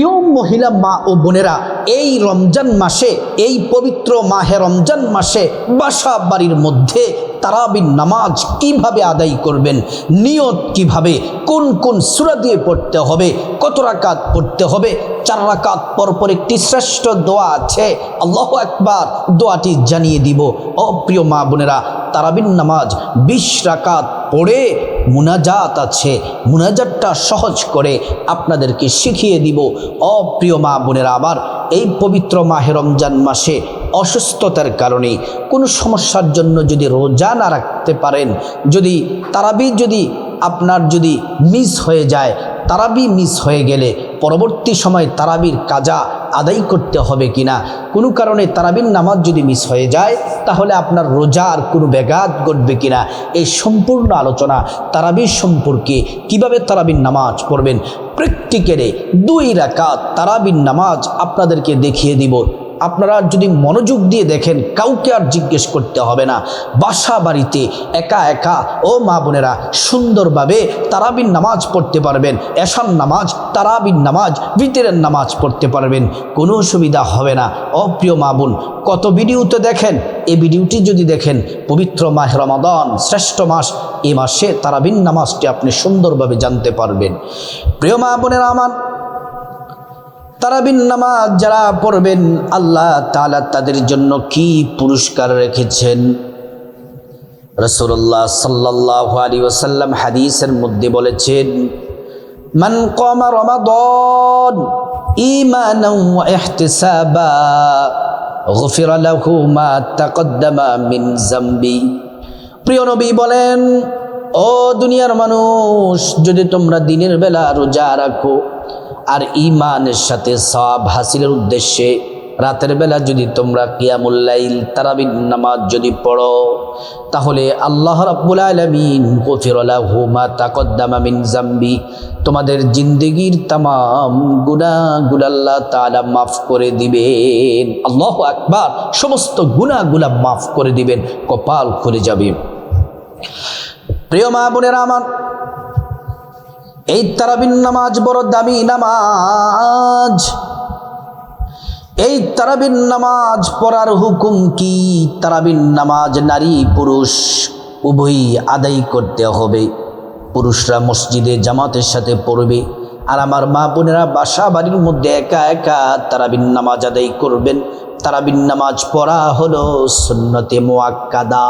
প্রিয় মহিলা মা ও বোনেরা, এই রমজান মাসে, এই পবিত্র মাহে রমজান মাসে বাসা বাড়ির মধ্যে তারাবিন নামাজ কীভাবে আদায় করবেন, নিয়ত কীভাবে, কোন কোন সুরা দিয়ে পড়তে হবে, কত রাকাত পড়তে হবে, চার রাকাত পরপর একটি শ্রেষ্ঠ দোয়া আছে, আল্লাহ একবার দোয়াটি জানিয়ে দিব। অপ্রিয় মা বোনেরা তারাবিন নামাজ বিশ রাকাত পড়ে মুনাজাত আছে, মুনাজাতটা সহজ করে আপনাদেরকে শিখিয়ে দিব। অপ্রিয় মা বোনেরা আবার এই পবিত্র মাহে রমজান মাসে অসুস্থতার কারণে কোনো সমস্যার জন্য যদি রোজা না রাখতে পারেন, যদি তারাবি যদি আপনার যদি মিস হয়ে যায়, তারাবি মিস হয়ে গেলে পরবর্তী সময় তারাবির কাজা আদায় করতে হবে কিনা? কোনো কারণে তারাবির নামাজ যদি মিস হয়ে যায়, তাহলে আপনার রোজা আর কোনো ব্যাঘাত ঘটবে কিনা? এই সম্পূর্ণ আলোচনা তারাবির সম্পর্কে কীভাবে তারাবির নামাজ পড়বেন? প্র্যাকটিক্যালে দুই রাকাত তারাবির নামাজ আপনাদেরকে দেখিয়ে দিব। আপনারা যদি মনোযোগ দিয়ে দেখেন, কাউকে আর জিজ্ঞেস করতে হবে না। বাসা বাড়িতে একা একা, ও মা বোনেরা সুন্দরভাবে তারাবিন নামাজ পড়তে পারবেন এশান নামাজ তারাবিন নামাজ বিতেরের নামাজ পড়তে পারবেন, কোনো অসুবিধা হবে না। অপ্রিয় মা বোন, কত ভিডিওতে দেখেন? এই ভিডিওটি যদি দেখেন, পবিত্র মাহ রমাদান, শ্রেষ্ঠ মাস, এ মাসে তারাবিন নামাজটি আপনি সুন্দরভাবে জানতে পারবেন। প্রিয় মা বোনেরা আমার তারাবিন নামাজ যারা পড়বেন, আল্লাহ তাআলা তাদের জন্য কি পুরস্কার রেখেছেন? রসুল্লাহ সাল্লাহ আলী ওসাল্লাম হাদিসের মধ্যে বলেছেন, মান কমা রমাদন ইহতিসাবা, গফির তাকদ্দামা মিন জামবি বলেন, ও দুনিয়ার মানুষ, যদি তোমরা দিনের বেলা রোজা রাখো আর ইমানের সাথে সব হাসিলের উদ্দেশ্যে রাতের বেলা যদি তোমরা কিয়ামুল্লাইল তারাবিন নামাজ যদি পড়ো, তাহলে আল্লাহ রাব্বুল আলামিন গফিরালাহু মা তাকদ্দামা মিন জামবি তোমাদের জিন্দেগির তামাম গুনাহগুলো আল্লাহ তালা মাফ করে দিবেন। আল্লাহ আকবার, সমস্ত গুনাহগুলা মাফ করে দিবেন, কপাল খুলে যাবে। প্রিয় মা বোনেরা আমার এই তারাবিন নামাজ বড় দামি নামাজ। এই তারাবিন নামাজ পড়ার হুকুম কি? তারাবিন নামাজ নারী, পুরুষ, উভয়ই আদায় করতে হবে। পুরুষরা মসজিদে জামাতের সাথে পড়বে। আর আমার মা বোনেরা বাসা বাড়ির মধ্যে একা একা তারাবিন নামাজ আদায় করবেন। তারাবিন নামাজ পড়া হলো সুন্নতে মোয়াক্কাদা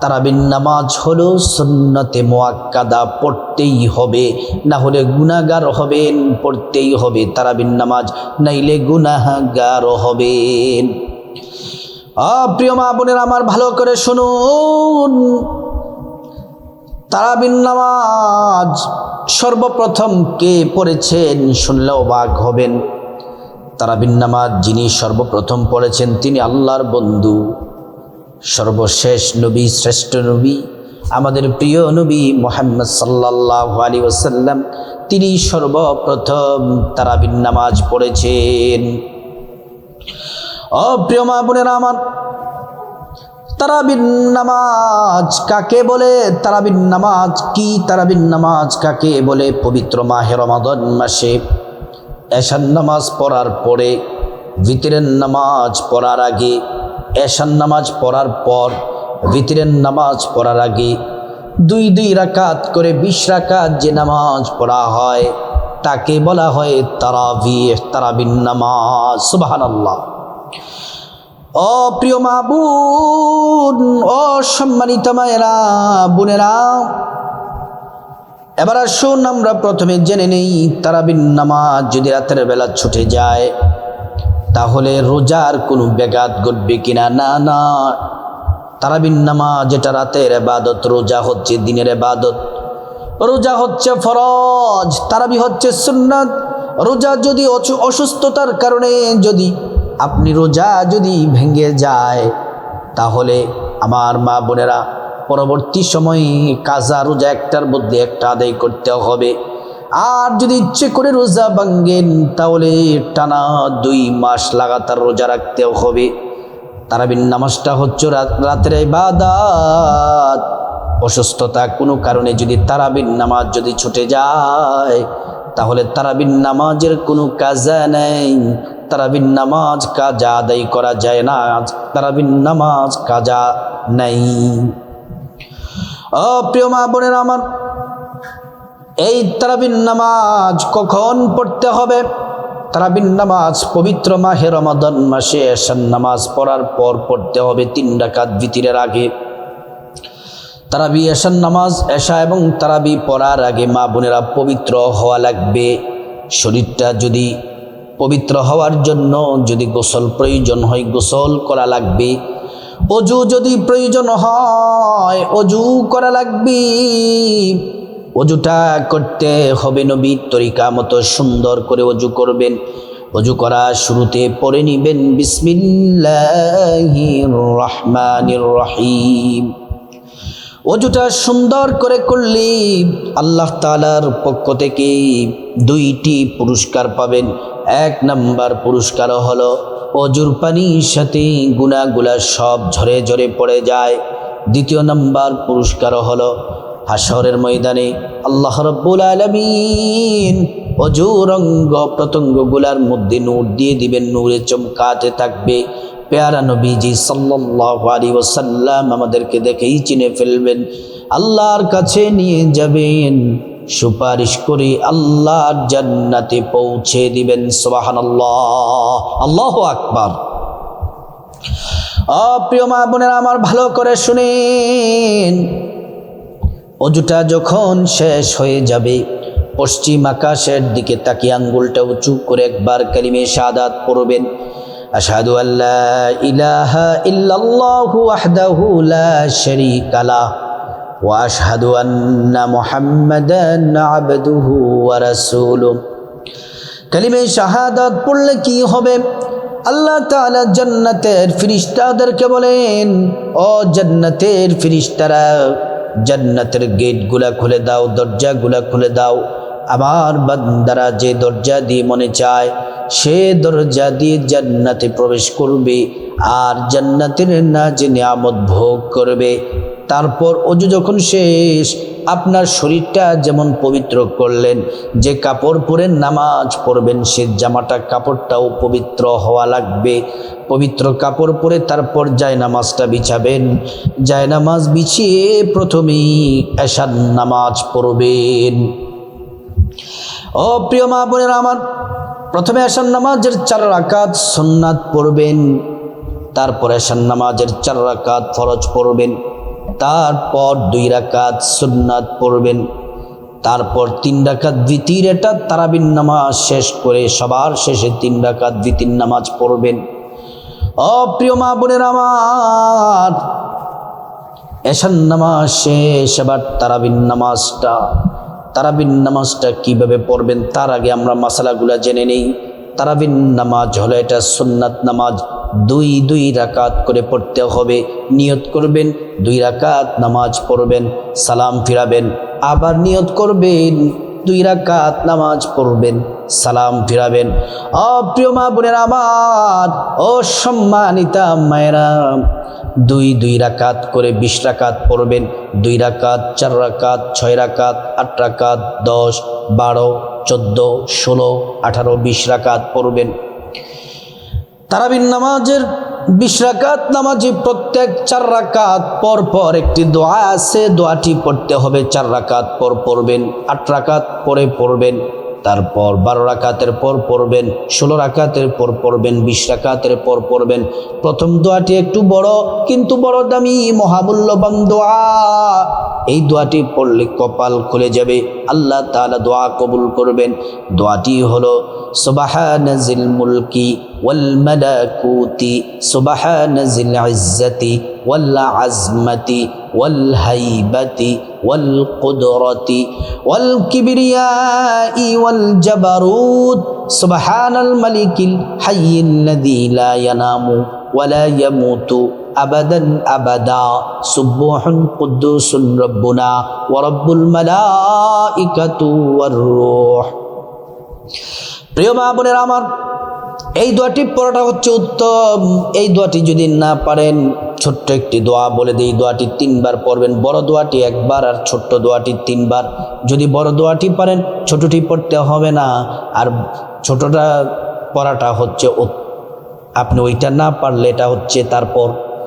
তারাবিন নামাজ হলো সুন্নতে মোয়াক্কাদা পড়তেই হবে। না হলে গুনাগার হবেন, পড়তেই হবে। তারাবিন নামাজ নাইলে গুনাগার হবেন। প্রিয় মা বোনের, আমার ভালো করে শুনুন। তারাবিন নামাজ সর্বপ্রথম কে পড়েছেন শুনলেও অবাক হবেন। তারাবিন নামাজ যিনি সর্বপ্রথম পড়েছেন তিনি আল্লাহর বন্ধু। সর্বশেষ নবী, শ্রেষ্ঠ নবী, আমাদের প্রিয় নবী মোহাম্মদ সাল্লাহ আলী ওসাল্লাম তিনি সর্বপ্রথম তারাবিন নামাজ পড়েছেন। অপ্রিয় মা বোনেরা আমার তারাবিন নামাজ কাকে বলে? তারাবিন নামাজ কি? তারাবিন নামাজ কাকে বলে? পবিত্র মাহে রমাদন মাসে। এশান নামাজ পড়ার পরে, ভিতরের নামাজ পড়ার আগে এশান নামাজ পড়ার পর, ভিতরের নামাজ পড়ার আগে দুই দুই রাকাত করে বিশ রাকাত যে নামাজ পড়া হয়, তাকে বলা হয় তারাবি, তারাবিন নামাজ। সুবাহান আল্লাহ ও মা মাবুন ও সম্মানিত মায়েরা, বোনেরা, এবার আসুন আমরা প্রথমে জেনে নেই তারাবিন নামাজ যদি রাতের বেলা ছুটে যায়, তাহলে রোজার কোনো ব্যাঘাত ঘটবে কিনা? না না। তারাবিন নামাজ যেটা রাতের এবাদত, রোজা হচ্ছে দিনের এবাদত। রোজা হচ্ছে ফরজ, তারাবি হচ্ছে সুন্নাত। রোজা যদি অসুস্থতার কারণে যদি আপনি রোজা যদি ভেঙে যায়, তাহলে আমার মা বোনেরা পরবর্তী সময়ে কাজা রোজা একটার মধ্যে একটা আদায় করতে হবে। আর যদি ইচ্ছে করে রোজা ভাঙ্গেন তাহলে টানা দুই মাস লাগাতার রোজা রাখতে হবে। তারাবিন নামাজটা হচ্ছে রাতের বাদাত অসুস্থতা কোনো কারণে যদি তারাবিন নামাজ যদি ছুটে যায়, তাহলে তারাবিন নামাজের কোনো কাজা নেই। তারাবিন নামাজ কাজা আদায় করা যায় না। তারাবিন নামাজ কাজা নেই। প্রিয় মা বোনের আমার, এই তারাবিন নামাজ কখন পড়তে হবে? তারাবিন নামাজ পবিত্র মাহে রমাদন মাসে এশান নামাজ পড়ার পর পড়তে হবে তিন ডাকাত ভিতরের আগে। তারাবি এসান নামাজ, এশা এবং তারাবি পড়ার আগে মা বোনেরা পবিত্র হওয়া লাগবে। শরীরটা যদি পবিত্র হওয়ার জন্য যদি গোসল প্রয়োজন হয়, গোসল করা লাগবে। অজু যদি প্রয়োজন হয়, অজু করা লাগবে। অজুটা করতে হবে নবীর তরিকা মতো সুন্দর করে অজু করবেন। অজু করা শুরুতে পড়ে নিবেন, বিসমিল্লাহির রহমানির রহিম। অজুটা সুন্দর করে করলে আল্লাহ তালার পক্ষ থেকে দুইটি পুরস্কার পাবেন। এক নাম্বার পুরস্কার হলো অজুর পানির সাথে গুণাগুলা সব ঝরে ঝরে পড়ে যায়। দ্বিতীয় নাম্বার পুরস্কার হলো হাসরের ময়দানে আল্লাহ রব্বুল আলমিন অজুর অঙ্গ প্রত্যঙ্গগুলার মধ্যে নূর দিয়ে দিবেন, নূরে চমকাতে থাকবে। পেয়ারা নবীজি সাল্লাল্লাহু আলাইহি ওয়াসাল্লাম আমাদেরকে দেখেই চিনে ফেলবেন, আল্লাহর কাছে নিয়ে যাবেন। সুপারিশ করে আল্লাহর জান্নাতে পৌঁছে দিবেন, সুবহানাল্লাহ। আল্লাহ আকবার। অপ্রিয় মা বোনেরা, আমার ভালো করে শুনেন। অজুটা যখন শেষ হয়ে যাবে, পশ্চিম আকাশের দিকে তাকিয়ে আঙ্গুলটা উঁচু করে একবার কালিমে শাহাদাত পড়বেন। আশহাদু আল্লা ইলাহা ইল্লাল্লাহু লা আন্না মুহাম্মাদান আবদুহু ওয়া রাসূলুহু কালিমে শাহাদাত পড়লে কি হবে? আল্লাহ তাআলা জান্নাতের ফিরিস্তাদেরকে বলেন, ও জান্নাতের ফিরিস্তারা, জান্নাতের গেটগুলা খুলে দাও, দরজাগুলা খুলে দাও। আমার বান্দারা যে দরজা দিয়ে মনে চায়, সে দরজা দিয়ে জান্নাতে প্রবেশ করবে, আর জান্নাতের না যে নিয়ামত ভোগ করবে তারপর অজু যখন শেষ, আপনার শরীরটা যেমন পবিত্র করলেন, যে কাপড় পরে নামাজ পড়বেন, সে জামাটা কাপড়টাও পবিত্র হওয়া লাগবে। পবিত্র কাপড় পরে তারপর নামাজটা বিছাবেন। নামাজ বিছিয়ে প্রথমেই এশার নামাজ পড়বেন। ও প্রিয় মা বোনের আমার, প্রথমে এশার নামাজের চার রাকাত সন্ন্যাত পড়বেন, তারপর এশার নামাজের চার রাকাত ফরজ পড়বেন। তারপর দুই রাকাত সুন্নাত পড়বেন। তারপর তিন রাকাত দ্বিতীয় এটা তারাবিন নামাজ শেষ করে সবার শেষে তিন রাকাত দ্বিতীয় নামাজ পড়বেন। অপ্রিয় মা বোনের আমার এশান নামাজ শেষ আবার তারাবিন নামাজটা তারাবিন নামাজটা কীভাবে পড়বেন তার আগে আমরা মাসালাগুলা জেনে নেই। তারাবিন নামাজ হলো এটা সুন্নাত নামাজ। দুই দুই রাকাত করে পড়তে হবে। নিয়ত করবেন, দুই রাকাত নামাজ পড়বেন, সালাম ফিরাবেন। আবার নিয়ত করবেন, দুই রাকাত নামাজ পড়বেন, সালাম ফিরাবেন। অপ্রিয় মা বোনের আমার, ও সম্মানিতা মায়েরা, দুই দুই রাকাত করে বিশ রাকাত পড়বেন, দুই রাকাত, চার রাকাত, ছয় রাকাত, আট রাকাত, দশ, বারো, চোদ্দ, ষোলো, আঠারো, বিশ রাকাত পড়বেন। তারাবিন নামাজের বিশ রাকাত নামাজে প্রত্যেক চার রাকাত পর পর একটি দোয়া আছে, দোয়াটি পড়তে হবে, চার রাকাত পর পড়বেন, আট রাকাত পরে পড়বেন, তারপর বারো রাকাতের পর পড়বেন, ষোলো রাকাতের পর পড়বেন, বিশ রাকাতের পর পড়বেন। প্রথম দোয়াটি একটু বড়, কিন্তু বড় দামি, মহামূল্যবান দোয়া। এই দোয়াটি পড়লে কপাল খুলে যাবে। আল্লাহ তাআলা দোয়া কবুল করবেন। দোয়াটি হলো, সুবাহানাজিল মুলকি ওয়াল মালাকুতি, সুবাহানাজিল ইজ্জতি ওয়াল আজমতি ওয়াল হাইবাতি ওয়াল কুদরতি ওয়াল কিবরিয়াই ওয়াল জাবারুত। সুবহানাল মালিকিল হাইয়্যিল্লাযী লা ইয়ানামু ওয়ালা ইয়ামুতু আবাদান আবাদা। সুব্বুহুন কুদ্দুসুন রব্বুনা ওয়া রব্বুল মালাইকাতু ওয়ার রূহ। প্রিয় মা বোনের আমার, এই দোয়াটি পড়াটা হচ্ছে উত্তম। এই দোয়াটি যদি না পারেন, ছোট্ট একটি দোয়া বলে দিই। দোয়াটি তিনবার পড়বেন। বড় দোয়াটি একবার আর ছোট্ট দোয়াটি তিনবার। যদি বড় দোয়াটি পারেন, ছোটটি পড়তে হবে না। আর ছোটটা পড়াটা হচ্ছে আপনি ওইটা না পারলে এটা হচ্ছে তারপর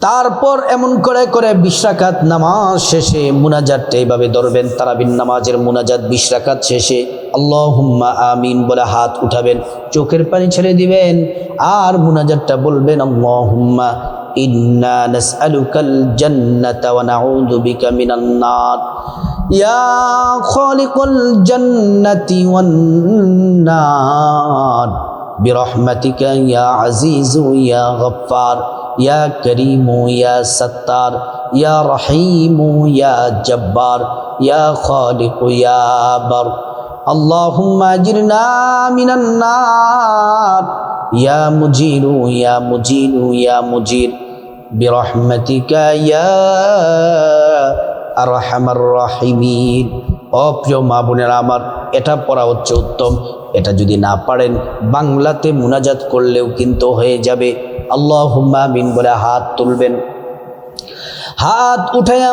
তারপর এমন করে করে বিশরাকাত নামাজ শেষে মুনাজাতটা এইভাবে ধরবেন তারাবিন নামাজের মুনাজাত বিশরাকাত শেষে আল্লাহুম্মা আমিন বলে হাত উঠাবেন চোখের পানি ছেড়ে দিবেন আর মুনাজাতটা বলবেন আল্লাহুম্মা ইন্না নাসআলুকাল জান্নাতা ওয়া নাউযু বিকা মিনান নার ইয়া খালিকুল জান্নাতি ওয়ান নার برحمتك يا عزيز يا غفار يا كريم يا ستار يا رحيم يا جبار يا خالق يا بر اللهم اجرنا من النار يا مجير يا مجير يا مجير برحمتك يا আরহামার রাহিমিন অপ্রিয় মা বোনেরা আমার এটা পড়া হচ্ছে উত্তম এটা যদি না পারেন বাংলাতে মুনাজাত করলেও কিন্তু হয়ে যাবে আল্লাহ হুম্মা মিন বলে হাত তুলবেন। হাত উঠাইয়া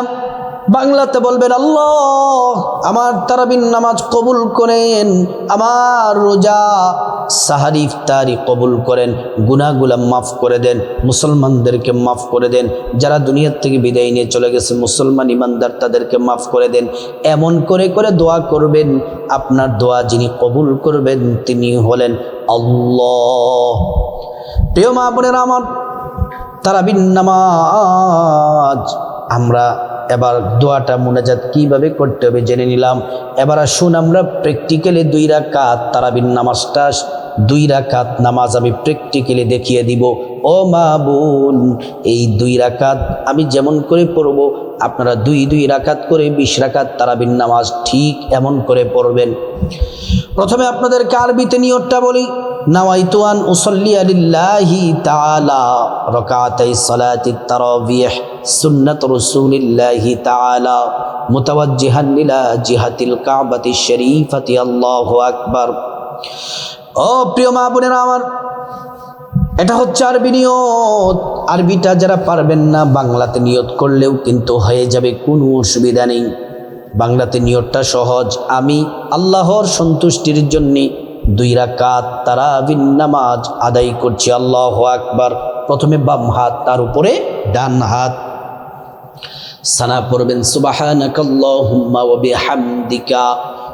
বাংলাতে বলবেন, আল্লাহ, আমার তারাবিন নামাজ কবুল করেন, আমার রোজা সাহারি ইফতারি কবুল করেন গুনাগুলা মাফ করে দেন, মুসলমানদেরকে মাফ করে দেন, যারা দুনিয়ার থেকে বিদায় নিয়ে চলে গেছে, মুসলমান ইমানদার তাদেরকে মাফ করে দেন, এমন করে করে দোয়া করবেন, আপনার দোয়া যিনি কবুল করবেন, তিনি হলেন আল্লাহ। প্রিয় মা বোনেরা আমার তারাবিন নামাজ, আমরা এবার দোয়াটা মোনাজাত কীভাবে করতে হবে জেনে নিলাম। এবার আসুন আমরা প্র্যাকটিক্যালি দুই রাকাত তারাবিন নামাজটা, দুই রাকাত নামাজ আমি প্র্যাকটিক্যালি দেখিয়ে দিব। ও মা বোন, এই দুই রাকাত আমি যেমন করে পড়ব, আপনারা দুই দুই রাকাত করে বিশ রাকাত তারাবিন নামাজ ঠিক এমন করে পড়বেন। প্রথমে আপনাদেরকে আরবিতে নিয়তটা বলি। নাওয়াইতু আন উসল্লি আলিল্লাহি তাআলা রাকাতাই সালাতি তারাবিহ সুন্নাত রাসূলিল্লাহি তাআলা মুতাওয়াজ্জিহান ইলা ও প্রিয় মা বোনেরা আমার, এটা হচ্ছে আরবি নিয়ত। আরবিটা যারা পারবেন না, বাংলাতে নিয়ত করলেও কিন্তু হয়ে যাবে, কোনো অসুবিধা নেই। বাংলাতে নিয়তটা সহজ। আমি আল্লাহর সন্তুষ্টির জন্যে দুই রাকাত তারা নামাজ আদায় করছি, আল্লাহ আকবার। প্রথমে বাম হাত, তার উপরে ডান হাত। সানা পড়বেন, সুবাহানাকাল্লাহুম্মা ওয়া বিহামদিকা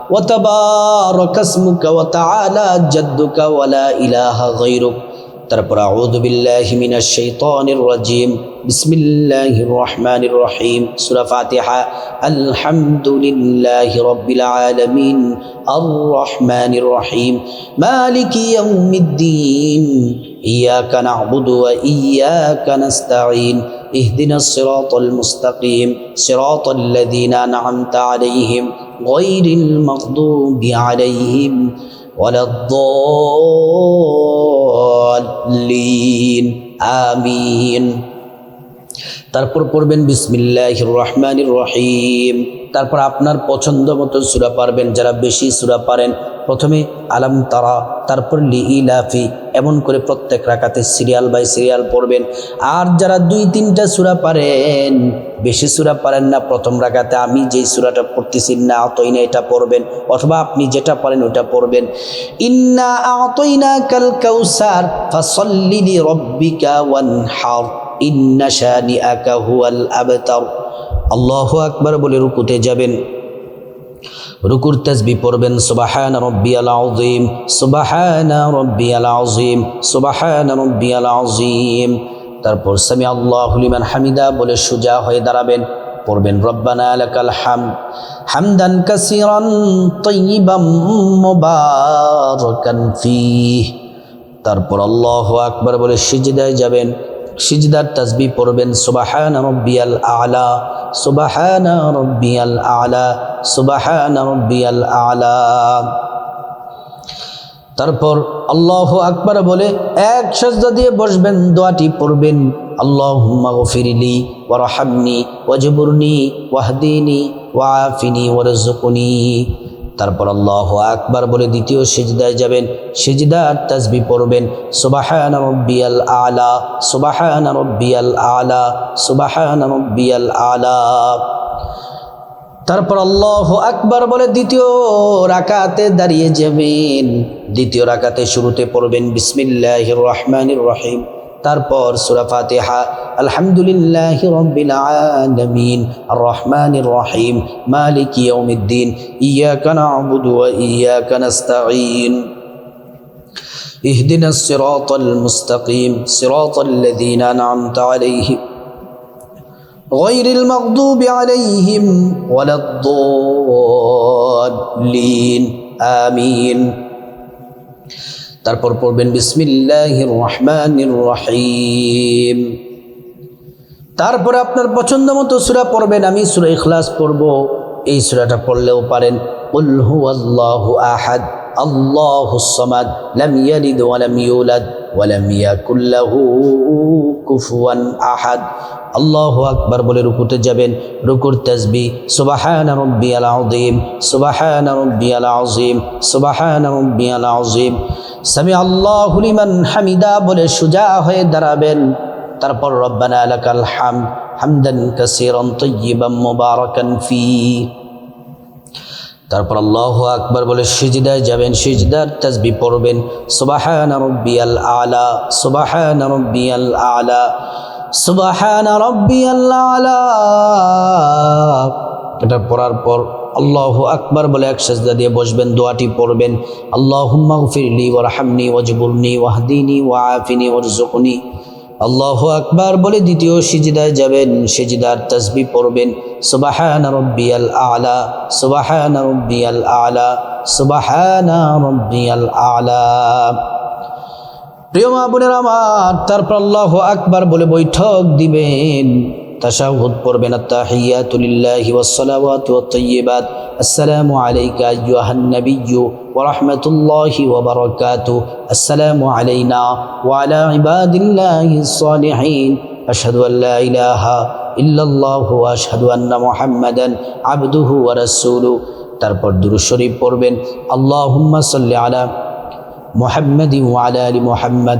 ওয়া তাবারাকা ইসমুকা ওয়া তাআলা জাদ্দুকা ইলাহা গায়রুক। তারপর আউযু বিল্লাহি মিনাশ শাইতানির রাজিম বিসমিল্লাহির রহমানির রহিম সূরা ফাতিহা আলহামদুলিল্লাহি রাব্বিল আলামিন আর রহমানির রহিম মালিকি ইয়াউমিদ্দিন إياك نعبد وإياك نستعين اهدنا الصراط المستقيم صراط الذين أنعمت عليهم غير المغضوب عليهم ولا الضالين آمين তারপর পড়বেন বিসমিল্লাহ রহমানির রহিম তারপর আপনার পছন্দ মতো সুরা পারবেন, যারা বেশি সুরা পারেন। প্রথমে আলাম তারা, তারপর লি ইলাফি, এমন করে প্রত্যেক রাকাতে সিরিয়াল বাই সিরিয়াল পড়বেন। আর যারা দুই তিনটা সুরা পারেন, বেশি সুরা পারেন না, প্রথম রাকাতে আমি যেই সুরাটা পড়তেছি না, অতই না এটা পড়বেন, অথবা আপনি যেটা পারেন ওটা পড়বেন। ইন্না আতইনা কাল কাউসার, ফাসল্লি রব্বিকা ওয়ানহার, ইন্না শানিআকা হুয়াল আবতার। আল্লাহু আকবার বলে রুকুতে যাবেন। রুকুর তাসবি পড়বেন, সুবাহান রব্বিয়াল আযীম, সুবাহান রব্বিয়াল আযীম, সুবাহান রব্বিয়াল আযীম। তারপর সামি আল্লাহু লিমান হামিদা বলে সুজা হয়ে দাঁড়াবেন, পড়বেন, রব্বানা লাকাল হামদ, হামদান কাসীরান তাইয়িবাম মুবারাকান ফীহ। তারপর আল্লাহু আকবার বলে সিজদায় যাবেন, সিজদার তাসবি পড়বেন, সুবাহান রব্বিয়াল আলা। সুবাহানা রব্বিয়াল আলা, সুবাহানা রব্বিয়াল আলা। তারপর আল্লাহ আকবার বলে, এক সজ্জা দিয়ে বসবেন, দোয়াটি পড়বেন। আল্লাহুম্মা গফিরলি ওয়ারহামনি ওয়াজবুরনি ওয়াহদিনি ওয়াফিনি ওয়ারজুকনি তারপর আল্লাহ আকবার বলে দ্বিতীয় সেজদায় যাবেন। সেজদার তাসবি পড়বেন, সুবাহান আলা সুবাহান আলা সুবাহান আলা। তারপর আল্লাহ আকবার বলে দ্বিতীয় রাকাতে দাঁড়িয়ে যাবেন। দ্বিতীয় রাকাতে শুরুতে পড়বেন বিসমিল্লাহ রহমানির রহিম। তারপর সুরা ফাতিহা আলহামদুলিল্লাহ রব্বিল আলামিন আর রহমানির রহিম মালিক ইয়াউমিদ্দিন ইয়াকা না'বুদু ওয়া ইয়াকা নাস্তাঈন اهدنا الصراط المستقيم صراط الذين أنعمت عليهم غير المغضوب عليهم ولا الضالين آمين তারপর পড়বেন, বিসমিল্লাহির রহমানির রহিম। তারপরে আপনার পছন্দ মতো সূরা পড়বেন, আমি সূরা ইখলাস পড়ব। এই সূরাটা পড়লেও পারেন উল্হু আল্লাহ আহাদ আল্লাহুস সামাদ, লাম ইয়ালিদ ওয়ালাম ইউলাদ ওয়ালাম ইয়াকুল্লাহু ইয়াকুল লাহু কুফুয়ান আহাদ। আল্লাহু আকবার বলে রুকুতে যাবেন। রুকুর তাসবি সুবাহান রব্বিয়াল আযীম, সুবাহান রব্বিয়াল আযীম, সুবাহান রব্বিয়াল আযীম। সামি আল্লাহু লিমান হামিদা বলে সুজা হয়ে দাঁড়াবেন। তারপর রব্বানা লাকাল হাম, হামদান কাসীরান তাইয়িবান মুবারাকান ফি। তারপর আল্লাহ আকবার বলে সিজদায় যাবেন, সিজদার তাসবি পড়বেন। সুবাহান রব্বিয়াল আলা, সুবাহান রব্বিয়াল আলা, সুবাহান রব্বিয়াল আলা। এটা পড়ার পর আল্লাহ আকবার বলে এক সাজদা দিয়ে বসবেন, দোয়াটি পড়বেন। আল্লাহুম্মা গফিরলি ওয়ারহামনি ওয়াজবুরনি ওয়াহদিনি ওয়াআফিনি ওয়ারজুকনি আল্লাহ আকবার বলে দ্বিতীয় সিজিদায় যাবেন, সিজিদার তসবি পড়বেন। সুবাহান রব্বিয়াল আলা, সুবাহান রব্বিয়াল আলা সুবাহানব্বিয়াল আলা। প্রিয় মা বোনের আমার, তারপর আল্লাহ আকবার বলে বৈঠক দিবেন। তশাহুদ পড়বেন আত্তাহিয়াতুলিল্লাহি ওয়াসসালাওয়াতু ওয়াত-তাইয়্যিবাত আসসালামু আলাইকা আইয়ুহান নাবিয়্যু ওয়া রাহমাতুল্লাহি ওয়া বারাকাতু। আসসালামু আলাইনা ওয়া আলা ইবাদিল্লাহিস সালিহিন আশহাদু আল্লা ইলাহা ইল্লাল্লাহু ওয়া আশহাদু আন্না মুহাম্মাদান আবদুহু ওয়া রাসূলুহু তারপর দুরূদ শরীফ পড়বেন, আল্লাহুম্মা সাল্লি আলা মুহাম্মাদি ওয়া আলা আলি মুহাম্মাদ।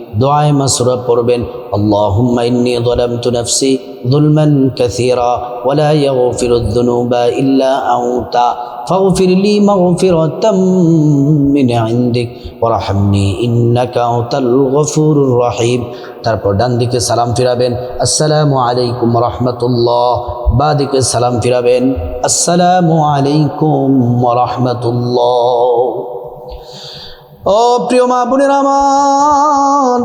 دعاء مسرة পড়বেন اللهم إني ظلمت نفسي ظلما كثيرا ولا يغفر الذنوب إلا أنت فاغفر لي مغفرة من عندك وارحمني إنك أنت الغفور الرحيم তারপর ডান দিকে সালাম ফিরাবেন আসসালামু আলাইকুম রহমতুল্লাহ বা দিকে সালাম ফিরাবেন আসসালামু আলাইকুম রহমতুল্লাহ ও প্রিয় মা বোনের আমার,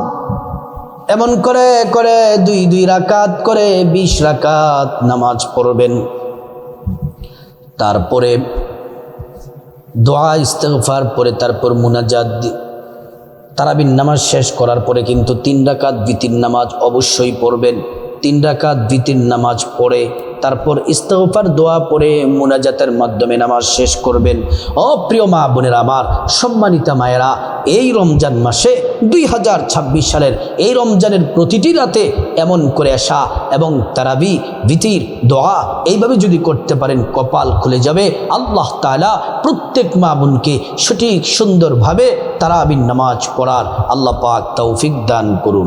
এমন করে করে দুই দুই রাকাত, করে বিশ রাকাত নামাজ পড়বেন। তারপরে দোয়া ইস্তেগফার পরে তারপর মুনাজাত তারাবিন নামাজ শেষ করার পরে কিন্তু তিন রাকাত দ্বিতীয় নামাজ অবশ্যই পড়বেন। তিন রাকাত দ্বিতীয় নামাজ পড়ে তারপর ইস্তফার দোয়া পরে মুনাজাতের মাধ্যমে নামাজ শেষ করবেন। ও প্রিয় মা বোনের আমার সম্মানিতা মায়েরা, এই রমজান মাসে দুই হাজার ছাব্বিশ সালের এই রমজানের প্রতিটি রাতে এমন করে আসা এবং তারাবি, ভীতির, দোয়া এইভাবে যদি করতে পারেন, কপাল খুলে যাবে। আল্লাহ তালা প্রত্যেক মা বোনকে সঠিক সুন্দরভাবে তারাবিন নামাজ পড়ার আল্লাহ পাক তৌফিক দান করুন।